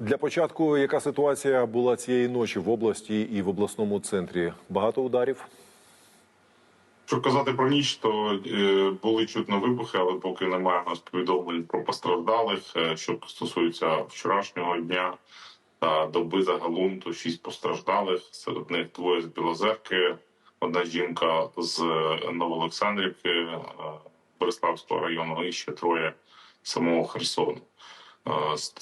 Для початку, яка ситуація була цієї ночі в області і в обласному центрі? Багато ударів? Що казати про ніч, то е, були чутно вибухи, але поки немає у нас повідомлень про постраждалих. Е, що стосується вчорашнього дня та доби загалом, то шість постраждалих. Серед них двоє з Білозерки, одна жінка з е, Новоолександрівки Бориславського району, і ще троє самого Херсону. З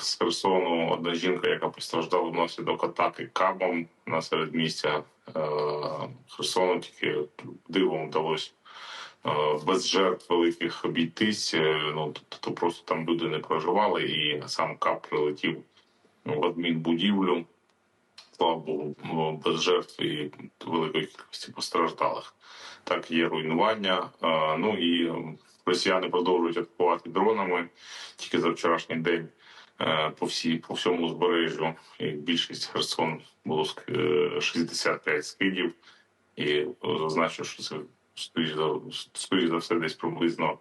з Херсону одна жінка, яка постраждала внаслідок атаки кабом на середмістя е, Херсону, тільки дивом вдалося е, без жертв великих обійтись. Е, Ну тобто просто там люди не проживали, і сам кап прилетів в адмінбудівлю. Слава Богу, ну, без жертв і великої кількості постраждалих. Так, є руйнування. Ну і росіяни продовжують атакувати дронами тільки за вчорашній день е, по всій по всьому узбережжю. І більшість Херсон було ск- е, 65 скидів. І е, зазначу, що це скоріш за все десь приблизно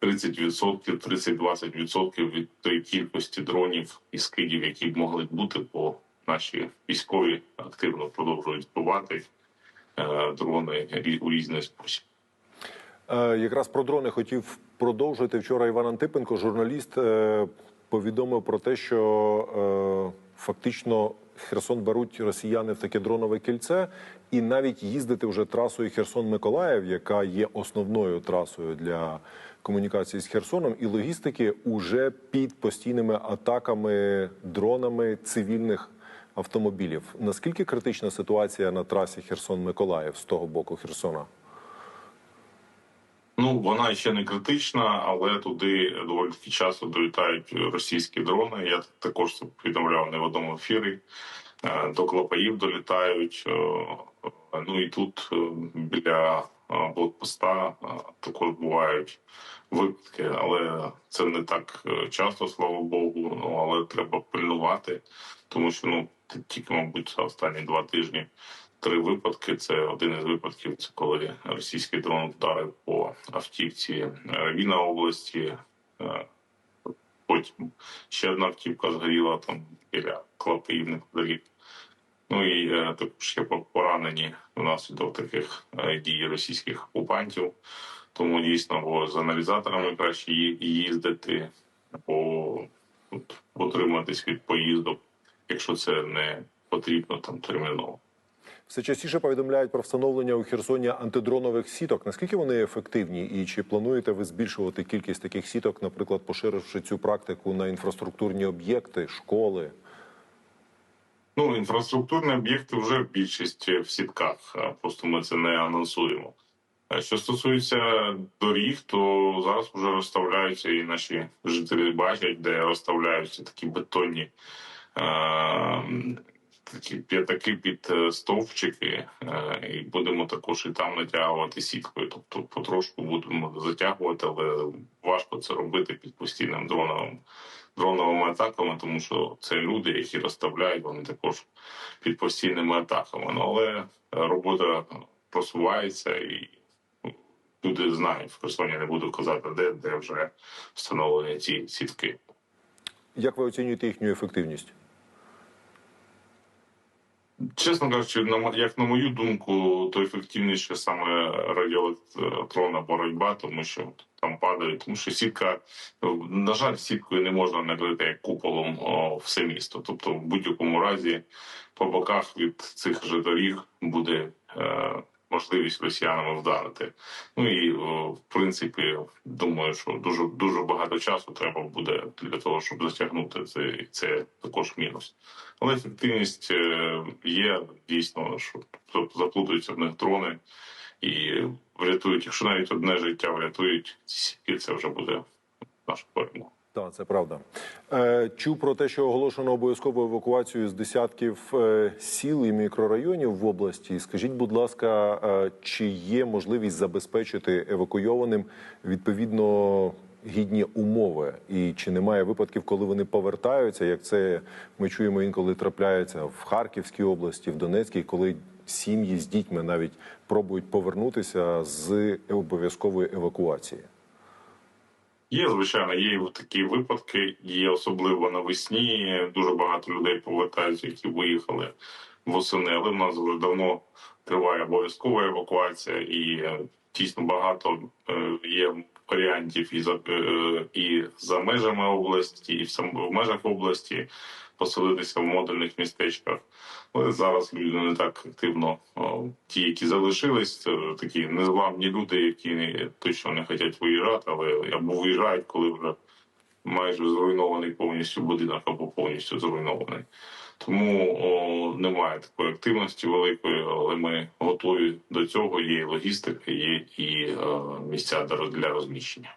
30%, 30-20% від тої кількості дронів і скидів, які б могли бути, бо наші військові активно продовжують збивати е, дрони у різний спосіб. Е, Якраз про дрони хотів продовжити. Вчора Іван Антипенко, журналіст, е, повідомив про те, що е, фактично Херсон беруть росіяни в таке дронове кільце, і навіть їздити вже трасою Херсон-Миколаїв, яка є основною трасою для комунікації з Херсоном, і логістики уже під постійними атаками дронами цивільних автомобілів. Наскільки критична ситуація на трасі Херсон-Миколаїв з того боку Херсона? Ну вона ще не критична, але туди доволі таки часто долітають російські дрони. Я також це повідомляв не в одному ефірі. Е, До Клопаїв долітають. е, Ну і тут е, біля блокпоста також бувають випадки, але це не так часто, слава Богу. Ну але треба пильнувати, тому що ну тільки, мабуть, за останні два тижні три випадки. Це один із випадків, це коли російський дрон вдарив по автівці Равіна області. Е, Потім ще одна автівка згоріла там біля Клопів неподалік. Ну і е, також є поранені внаслідок таких е, дій російських окупантів. Тому дійсно бо з аналізаторами краще їздити, або от, утриматись від поїздок, якщо це не потрібно там терміново. Все частіше повідомляють про встановлення у Херсоні антидронових сіток. Наскільки вони ефективні, і чи плануєте ви збільшувати кількість таких сіток, наприклад, поширивши цю практику на інфраструктурні об'єкти, школи? Ну, інфраструктурні об'єкти вже більшість в сітках, просто ми це не анонсуємо. Що стосується доріг, то зараз вже розставляються і наші жителі бачать, де розставляються такі бетонні такі п'ятаки під е, стовпчики, е, і будемо також і там натягувати сіткою. Тобто потрошку будемо затягувати, але важко це робити під постійним дроновим дроновими атаками, тому що це люди, які розставляють вони також під постійними атаками. Ну але робота просувається і ну, люди знають в Херсоні, не буду казати, де, де вже встановлені ці сітки. Як ви оцінюєте їхню ефективність? Чесно кажучи, як на мою думку, то ефективніше саме радіоелектронна боротьба, тому що там падають, тому що сітка, на жаль, сіткою не можна накрити як куполом о, все місто. Тобто, в будь-якому разі по боках від цих же доріг буде е, можливість росіянами вдарити. Ну і в принципі, думаю, що дуже дуже багато часу треба буде для того, щоб затягнути це. Це також мінус. Але ефективність е, є дійсно, що тобто заплутуються в них дрони і врятують, якщо навіть одне життя врятують, ці це вже буде наша перемога. Так, це правда. Е, чув про те, що оголошено обов'язкову евакуацію з десятків е, сіл і мікрорайонів в області. Скажіть, будь ласка, е, чи є можливість забезпечити евакуйованим відповідно гідні умови? І чи немає випадків, коли вони повертаються, як це ми чуємо інколи трапляється в Харківській області, в Донецькій, коли сім'ї з дітьми навіть пробують повернутися з обов'язкової евакуації? Є, звичайно, є і такі випадки, є особливо навесні. Дуже багато людей повертаються, які виїхали восени, але в нас вже давно триває обов'язкова евакуація, і е, дійсно багато е, є варіантів і за е, і за межами області, і в сам в межах області поселитися в модульних містечках. Але зараз люди не так активно. Ті, які залишились, такі незламні люди, які точно не хочуть виїжджати, але або виїжджають, коли вже майже зруйнований повністю будинок або повністю зруйнований. Тому о, немає такої активності великої, але ми готові до цього. Є і логістика, є і е, місця для розміщення.